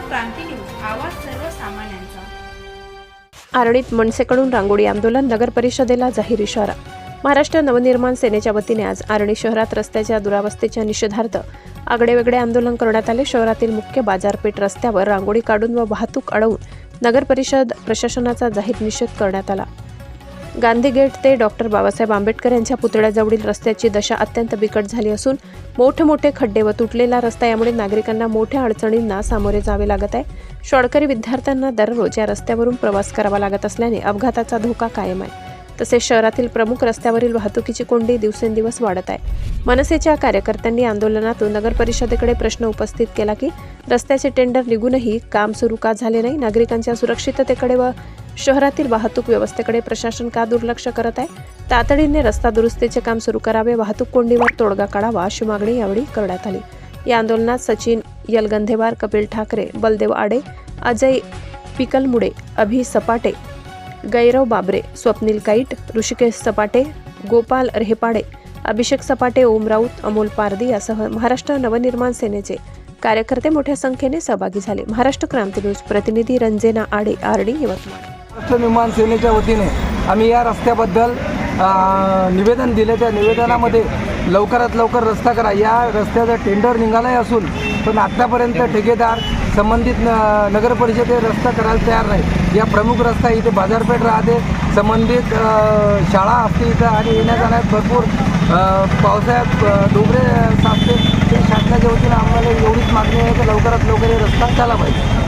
क्रांती news आवाज सर्वसामान्यांचा. आरणीत मनसेकडून रांगोळी आंदोलन नगर परिषदेला जाहीर इशारा. महाराष्ट्र नवनिर्माण सेनेच्या वतीने आज आरणी शहरात रस्त्याच्या दुरावस्थेच्या निषेधार्थ आगळेवेगळे आंदोलन करण्यात आले. शहरातील मुख्य बाजारपेठ रस्त्यावर रांगोळी काढून व वाहतूक अडवून नगर परिषद प्रशासनाचा जाहीर निषेध करण्यात आला. गांधी गेट ते डॉक्टर बाबासाहेब आंबेडकर यांच्या पुतळ्याजवळील रस्त्याची दशा अत्यंत बिकट झाली असून मोठमोठे खड्डे व तुटलेला रस्ता यामुळे नागरिकांना मोठ्या अडचणींना सामोरे जावे लागत आहे. शॉडकरी विद्यार्थ्यांना दररोज या रस्त्यावरून प्रवास करावा लागत असल्याने अपघाताचा धोका कायम आहे. तसेच शहरातील प्रमुख रस्त्यावरील वाहतुकीची कोंडी दिवसेंदिवस वाढत आहे. मनसेच्या कार्यकर्त्यांनी आंदोलनातून नगर परिषदेकडे प्रश्न उपस्थित केला की रस्त्याचे टेंडर निघूनही काम सुरू का झाले नाही? नागरिकांच्या सुरक्षिततेकडे व शहरातील वाहतूक व्यवस्थेकडे प्रशासन का दुर्लक्ष करत आहे? तातडीने रस्ता दुरुस्तीचे काम सुरू करावे वाहतूक कोंडीवर तोडगा काढावा अशी मागणी यावेळी करण्यात आली. या आंदोलनात सचिन यलगंधेवार कपिल ठाकरे बलदेव आडे अजय पिकलमुडे अभि सपाटे गैरव बाबरे स्वप्नील काईट ऋषिकेश सपाटे गोपाल रेहपाडे अभिषेक सपाटे ओम राऊत अमोल पारदी यासह महाराष्ट्र नवनिर्माण सेनेचे कार्यकर्ते मोठ्या संख्येने सहभागी झाले. महाराष्ट्र क्रांती न्यूज प्रतिनिधी रंजना आडे आरडी यवतमाळ. महाराष्ट्र निर्माण सेनेच्या वतीने आम्ही या रस्त्याबद्दल निवेदन दिले. त्या निवेदनामध्ये लवकरात लवकर रस्ता करा. या रस्त्याचं टेंडर निघालं असून पण आत्तापर्यंत ठेकेदार संबंधित न नगर परिषदे रस्ता करायला तयार नाही या प्रमुख रस्ता इथे बाजारपेठ राहते. संबंधित शाळा असते इथं आणि येण्या जाण्यात भरपूर पावसाळ्यात डोंगरे साचते. ते शासनाच्या वतीनं आम्हाला एवढीच मागणी आहे की लवकरात लवकर हे रस्ता झाला पाहिजे